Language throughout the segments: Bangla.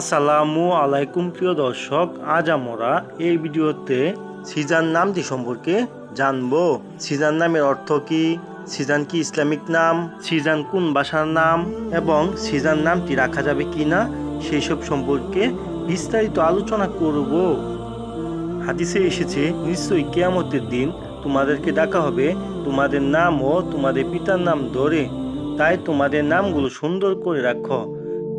আসসালামু আলাইকুম, প্রিয় দর্শক। আজ আমরা এই ভিডিওতে সিজান নামটি সম্পর্কে জানব। সিজান নামের অর্থ কি? সিজান কি ইসলামিক নাম? সিজান কোন ভাষার নাম? এবং সিজান নামটি রাখা যাবে কি না সেই সব সম্পর্কে বিস্তারিত আলোচনা করব। হাদিসে এসেছে, নিশ্চয়ই কেয়ামতের দিন তোমাদেরকে ডাকা হবে তোমাদের নাম ও তোমাদের পিতার নাম ধরে। তাই তোমাদের নামগুলো সুন্দর করে রাখো।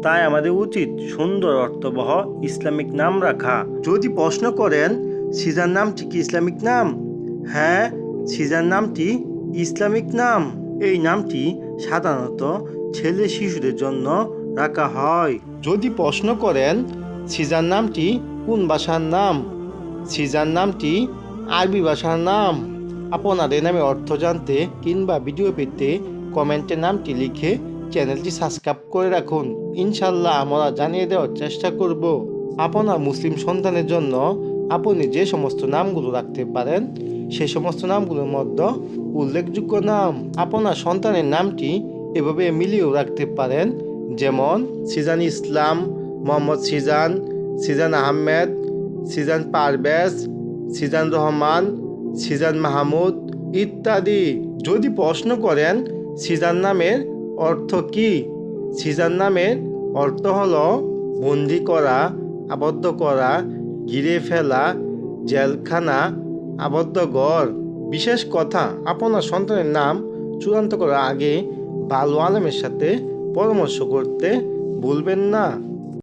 তাই আমাদের উচিত সুন্দর অর্থবহ ইসলামিক নাম রাখা। যদি প্রশ্ন করেন, সিজার নামটি কি ইসলামিক নাম? হ্যাঁ সিজার নামটি ইসলামিক নাম। এই নামটি সাধারণত ছেলে শিশুদের জন্য রাখা হয়। যদি প্রশ্ন করেন, সিজার নামটি কোন ভাষার নাম? সিজার নামটি আরবি ভাষার নাম। আপনাদের নামে অর্থ জানতে কিংবা ভিডিও পেতে কমেন্টে নামটি লিখে চ্যানেলটি সাবস্ক্রাইব করে রাখুন। ইনশাল্লাহ আমরা জানিয়ে দেওয়ার চেষ্টা করব। আপনার মুসলিম সন্তানের জন্য আপনি যে সমস্ত নামগুলো রাখতে পারেন সেই সমস্ত নামগুলোর মধ্যে উল্লেখযোগ্য নাম, আপনার সন্তানের নামটি এভাবে মিলিয়েও রাখতে পারেন। যেমন, সিজান ইসলাম, মোহাম্মদ সিজান সিজান আহমেদ, সিজান পারভেজ, সিজান রহমান, সিজান মাহমুদ ইত্যাদি। যদি প্রশ্ন করেন, সিজান নামের অর্থ কি? সিজার নামের অর্থ হল বন্দি করা, আবদ্ধ করা, ঘিরে ফেলা, জেলখানা, আবদ্ধ ঘর। বিশেষ কথা, আপনার সন্তানের নাম চূড়ান্ত করার আগে ভালো আলমের সাথে পরামর্শ করতে ভুলবেন না।